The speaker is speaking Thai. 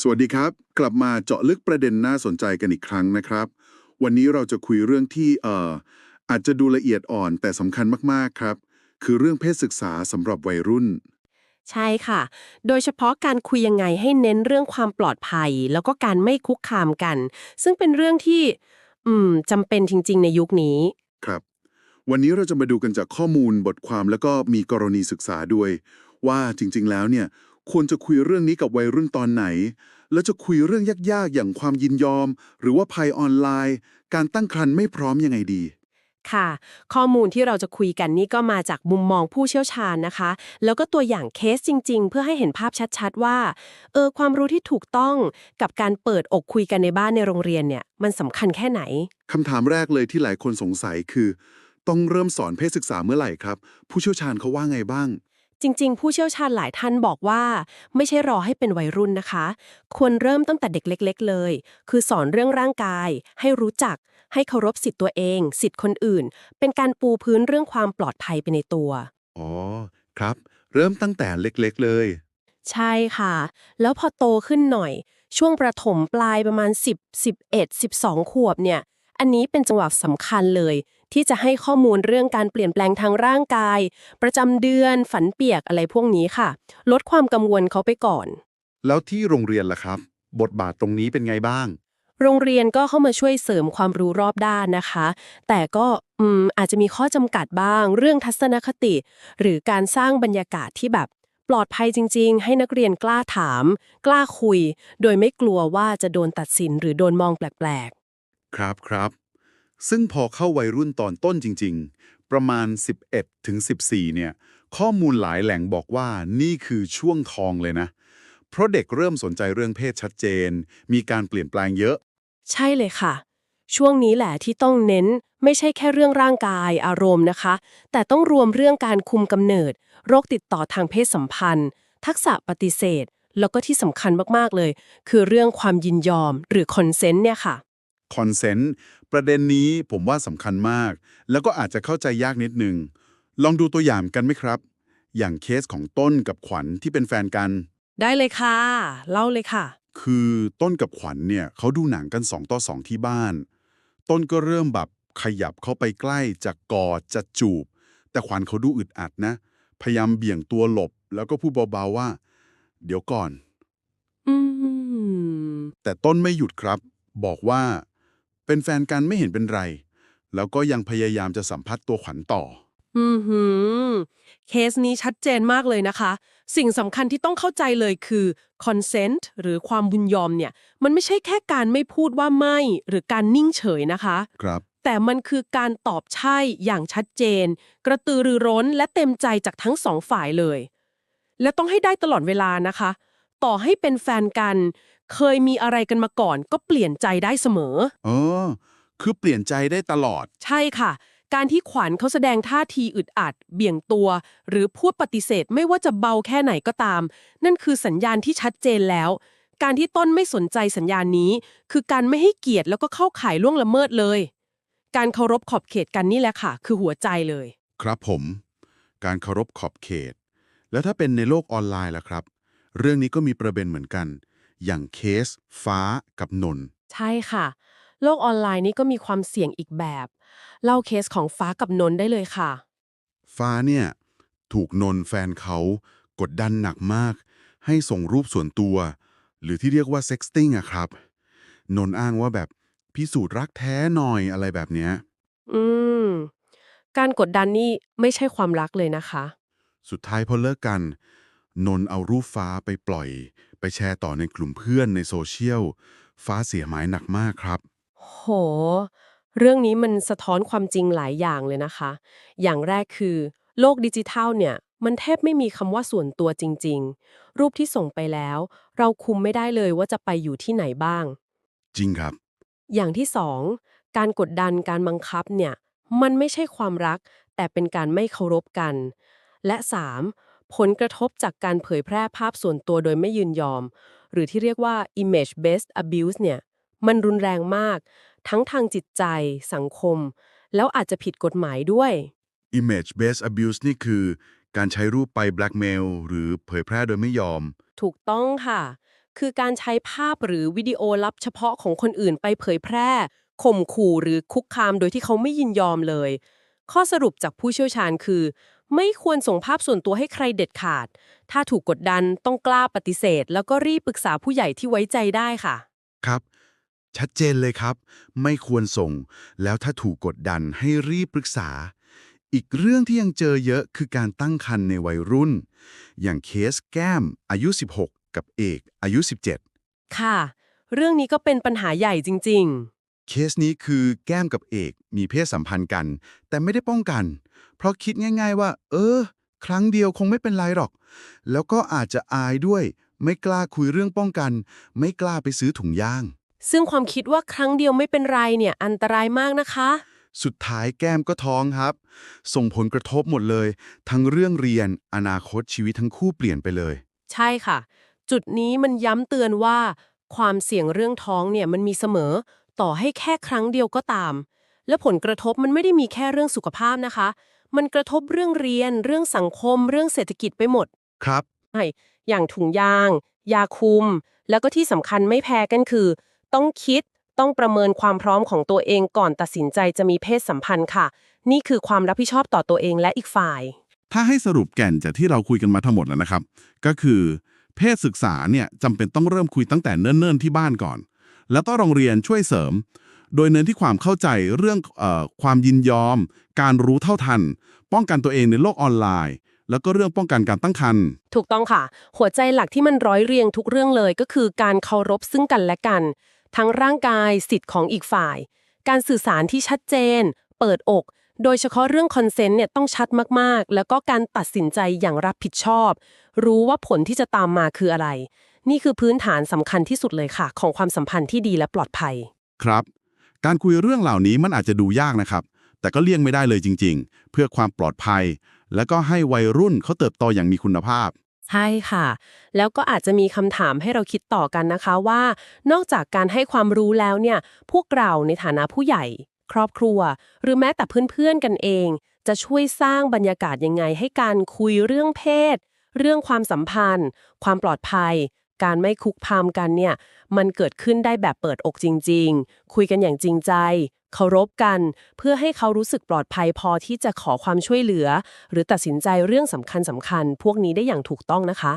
สวัสดีครับ กลับมาเจาะลึกประเด็นน่าสนใจกันอีกครั้งนะครับ วันนี้เราจะคุยเรื่องที่เอ่ออาจจะดูละเอียดอ่อนแต่สำคัญมากๆครับ คือเรื่องเพศศึกษาสำหรับวัยรุ่น ใช่ค่ะ โดยเฉพาะการคุยยังไงให้เน้นเรื่องความปลอดภัย แล้วก็การไม่คุกคามกัน ซึ่งเป็นเรื่องที่ อืมจำเป็นจริง ๆ ในยุคนี้ ครับ วันนี้เราจะมาดูกันจากข้อมูลบทความแล้วก็มีกรณีศึกษาด้วย ว่าจริงๆแล้วเนี่ย ควรจะคุยเรื่องนี้กับวัยรุ่นตอนไหน แล้วจะคุยเรื่องยากๆ อย่างความยินยอม หรือว่าภัยออนไลน์ การตั้งครรภ์ไม่พร้อมยังไงดี ค่ะ ข้อมูลที่เราจะคุยกันนี่ก็มาจากมุมมองผู้เชี่ยวชาญนะคะ แล้วก็ตัวอย่างเคสจริง ๆ เพื่อให้เห็นภาพชัดๆ ว่า เออ ความรู้ที่ถูกต้องกับการเปิดอกคุยกันในบ้านในโรงเรียนเนี่ย มันสำคัญแค่ไหน คำถามแรกเลยที่หลายคนสงสัยคือ ต้องเริ่มสอนเพศศึกษาเมื่อไหร่ครับ ผู้เชี่ยวชาญเขาว่าไงบ้าง จริง ๆ ผู้เชี่ยวชาญหลายท่านบอกว่า ไม่ใช่รอให้เป็นวัยรุ่นนะคะ ควรเริ่มตั้งแต่เด็กเล็ก ๆ เลย คือสอนเรื่องร่างกาย ให้รู้จัก ให้เคารพสิทธิ์ตัวเอง สิทธิ์คนอื่น เป็นการปูพื้นเรื่องความปลอดภัยไปในตัว อ๋อ ครับ เริ่มตั้งแต่เล็กๆเลย ใช่ค่ะ แล้วพอโตขึ้นหน่อย ช่วงประถมปลายประมาณ 10 11 12 ขวบเนี่ย อันนี้เป็นจังหวะสำคัญเลยที่จะให้ข้อมูลเรื่องการเปลี่ยนแปลงทางร่างกาย ประจำเดือนฝันเปียกอะไรพวกนี้ค่ะ ลดความกังวลเขาไปก่อน แล้วที่โรงเรียนล่ะครับ บทบาทตรงนี้เป็นไงบ้าง โรงเรียนก็เข้ามาช่วยเสริมความรู้รอบด้านนะคะ แต่ก็อืมอาจจะมีข้อจำกัดบ้าง เรื่องทัศนคติ หรือการสร้างบรรยากาศที่แบบปลอดภัยจริง ๆ ให้นักเรียนกล้าถาม กล้าคุย โดยไม่กลัวว่าจะโดนตัดสินหรือโดนมองแปลกครับครับ ซึ่งพอเข้าวัยรุ่นตอนต้นจริง ๆ ประมาณ 11ถึง14 เนี่ย ข้อมูลหลายแหล่งบอกว่านี่คือช่วงทองเลยนะ เพราะเด็กเริ่มสนใจเรื่องเพศชัดเจน มีการเปลี่ยนแปลงเยอะ ใช่เลยค่ะ ช่วงนี้แหละที่ต้องเน้นไม่ใช่แค่เรื่องร่างกายอารมณ์นะคะ แต่ต้องรวมเรื่องการคุมกำเนิด โรคติดต่อทางเพศสัมพันธ์ ทักษะปฏิเสธ แล้วก็ที่สำคัญมากๆเลย คือเรื่องความยินยอมหรือคอนเซนต์เนี่ยค่ะ คอนเซนต์ประเด็นนี้ผมว่าสำคัญมาก แล้วก็อาจจะเข้าใจยากนิดนึง ลองดูตัวอย่างกันไหมครับ อย่างเคสของต้นกับขวัญที่เป็นแฟนกัน ได้เลยค่ะ เล่าเลยค่ะ คือต้นกับขวัญเนี่ยเขาดูหนังกัน 2 ต่อ 2 ที่บ้าน ต้นก็เริ่มแบบขยับเข้าไปใกล้จะกอดจะจูบ แต่ขวัญเขาดูอึดอัดนะ พยายามเบี่ยงตัวหลบ แล้วก็พูดเบาๆว่า เดี๋ยวก่อน อืม แต่ต้นไม่หยุดครับ บอกว่า เป็นแฟนกันไม่เห็นเป็นไร แล้วก็ยังพยายามจะสัมผัสตัวขวัญต่อ อือหือ เคสนี้ชัดเจนมากเลยนะคะ สิ่งสำคัญที่ต้องเข้าใจเลยคือ consent หรือความบุญยอมเนี่ย มันไม่ใช่แค่การไม่พูดว่าไม่หรือการนิ่งเฉยนะคะ ครับ แต่มันคือการตอบใช่อย่างชัดเจน กระตือรือร้นและเต็มใจจากทั้งสองฝ่ายเลย และต้องให้ได้ตลอดเวลานะคะ ต่อให้เป็นแฟนกัน เคยมีอะไรกันมาก่อน ก็เปลี่ยนใจได้เสมอ เออ คือเปลี่ยนใจได้ตลอด ใช่ค่ะ การที่ขวัญเขาแสดงท่าทีอึดอัด เบี่ยงตัว หรือพูดปฏิเสธไม่ว่าจะเบาแค่ไหนก็ตาม นั่นคือสัญญาณที่ชัดเจนแล้ว การที่ต้นไม่สนใจสัญญาณนี้ คือการไม่ให้เกียรติแล้วก็เข้าข่ายล่วงละเมิดเลย การเคารพขอบเขตกันนี่แหละค่ะ คือหัวใจเลย ครับผม การเคารพขอบเขต แล้วถ้าเป็นในโลกออนไลน์ล่ะครับ เรื่องนี้ก็มีประเด็นเหมือนกัน อย่างเคส ฟ้ากับนนท์ใช่ค่ะ โลกออนไลน์นี่ก็มีความเสี่ยงอีกแบบ เล่าเคสของฟ้ากับนนท์ได้เลยค่ะ ฟ้าเนี่ยถูกนนท์แฟนเขา กดดันหนักมาก ให้ส่งรูปส่วนตัว หรือที่เรียกว่าเซ็กซ์ติ้งอะครับ นนท์อ้างว่าแบบพิสูจน์รักแท้หน่อยอะไรแบบเนี้ยอืม การกดดันนี่ไม่ใช่ความรักเลยนะคะ สุดท้ายพอเลิกกัน นนท์เอารูปฟ้าไปปล่อย ไปแชร์ต่อในกลุ่มเพื่อนในโซเชียล ฟ้าเสียหายหนักมากครับ โห เรื่องนี้มันสะท้อนความจริงหลายอย่างเลยนะคะ อย่างแรกคือ โลกดิจิทัลเนี่ยมันแทบไม่มีคำว่าส่วนตัวจริง ๆ รูปที่ส่งไปแล้ว เราคุมไม่ได้เลยว่าจะไปอยู่ที่ไหนบ้าง จริงครับ อย่างที่สองการกดดันการบังคับเนี่ย มันไม่ใช่ความรัก แต่เป็นการไม่เคารพกัน และสาม ผลกระทบจากการเผยแพร่ภาพส่วนตัวโดยไม่ยืนยอม หรือที่เรียกว่า image based abuse เนี่ย มันรุนแรงมาก ทั้งทางจิตใจ สังคม แล้วอาจจะผิดกฎหมายด้วย image based abuse นี่คือ การใช้รูปไป blackmail หรือเผยแพร่โดยไม่ยอม ถูกต้องค่ะ คือการใช้ภาพหรือวิดีโอลับเฉพาะของคนอื่นไปเผยแพร่ข่มขู่หรือคุกคามโดยที่เขาไม่ยินยอมเลย ข้อสรุปจากผู้เชี่ยวชาญคือ ไม่ควรส่งภาพส่วนตัวให้ใครเด็ดขาด ถ้าถูกกดดันต้องกล้าปฏิเสธ แล้วก็รีบปรึกษาผู้ใหญ่ที่ไว้ใจได้ค่ะ ครับ ชัดเจนเลยครับ ไม่ควรส่ง แล้วถ้าถูกกดดันให้รีบปรึกษา อีกเรื่องที่ยังเจอเยอะคือการตั้งครรภ์ในวัยรุ่น อย่างเคสแก้มอายุ 16 กับเอกอายุ 17 ค่ะ เรื่องนี้ก็เป็นปัญหาใหญ่จริงเคสนี้คือแก้มกับเอก มีเพศสัมพันธ์กัน แต่ไม่ได้ป้องกัน เพราะคิดง่าย ๆ ว่า เออ ครั้งเดียวคงไม่เป็นไรหรอก แล้วก็อาจจะอายด้วย ไม่กล้าคุยเรื่องป้องกัน ไม่กล้าไปซื้อถุงย่างๆซึ่งความคิดว่าครั้งเดียวไม่เป็นไรเนี่ยอันตรายมากนะคะ สุดท้ายแก้มก็ท้องครับ ส่งผลกระทบหมดเลย ทั้งเรื่องเรียน อนาคตชีวิตทั้งคู่เปลี่ยนไปเลย ใช่ค่ะ จุดนี้มันย้ำเตือนว่า ความเสี่ยงเรื่องท้องเนี่ยมันมีเสมอ ต่อให้แค่ครั้งเดียวก็ตาม และผลกระทบมันไม่ได้มีแค่เรื่องสุขภาพนะคะ มันกระทบเรื่องเรียน เรื่องสังคม เรื่องเศรษฐกิจไปหมด ครับใช่อย่างถุงยาง ยาคุม แล้วก็ที่สำคัญไม่แพ้กันคือ ต้องคิดต้องประเมินความพร้อมของตัวเองก่อนตัดสินใจจะมีเพศสัมพันธ์ค่ะ นี่คือความรับผิดชอบต่อตัวเองและอีกฝ่าย ถ้าให้สรุปแก่นจากที่เราคุยกันมาทั้งหมดแล้วนะครับ ก็คือ เพศศึกษาเนี่ยจำเป็นต้องเริ่มคุยตั้งแต่เนิ่นๆที่บ้านก่อน แล้วต้องโรงเรียนช่วยเสริม โดยเน้นที่ความเข้าใจเรื่องเออความยินยอม การรู้เท่าทัน ป้องกันตัวเองในโลกออนไลน์ แล้วก็เรื่องป้องกันการตั้งครรภ์ถูกต้องค่ะ หัวใจหลักที่มันร้อยเรียงทุกเรื่องเลยก็คือการเคารพซึ่งกันและกัน ทั้งร่างกายสิทธิ์ของอีกฝ่าย การสื่อสารที่ชัดเจน เปิดอก โดยเฉพาะเรื่องคอนเซนต์เนี่ยต้องชัดมากๆ แล้วก็การตัดสินใจอย่างรับผิดชอบ รู้ว่าผลที่จะตามมาคืออะไร นี่คือพื้นฐานสำคัญที่สุดเลยค่ะ ของความสัมพันธ์ที่ดีและปลอดภัย ครับ การคุยเรื่องเหล่านี้มันอาจจะดูยากนะครับ แต่ก็เลี่ยงไม่ได้เลยจริง ๆ เพื่อความปลอดภัย แล้วก็ให้วัยรุ่นเขาเติบโตอย่างมีคุณภาพ ใช่ค่ะ แล้วก็อาจจะมีคำถามให้เราคิดต่อกันนะคะว่า นอกจากการให้ความรู้แล้วเนี่ย พวกเราในฐานะผู้ใหญ่ ครอบครัว หรือแม้แต่เพื่อนๆกันเอง จะช่วยสร้างบรรยากาศยังไงให้การคุยเรื่องเพศ เรื่องความสัมพันธ์ ความปลอดภัย การไม่คุกพามกันเนี่ย มันเกิดขึ้นได้แบบเปิดอกจริง ๆ คุยกันอย่างจริงใจ เคารพกัน เพื่อให้เขารู้สึกปลอดภัยพอที่จะขอความช่วยเหลือ หรือตัดสินใจเรื่องสำคัญสำคัญๆพวกนี้ได้อย่างถูกต้องนะคะ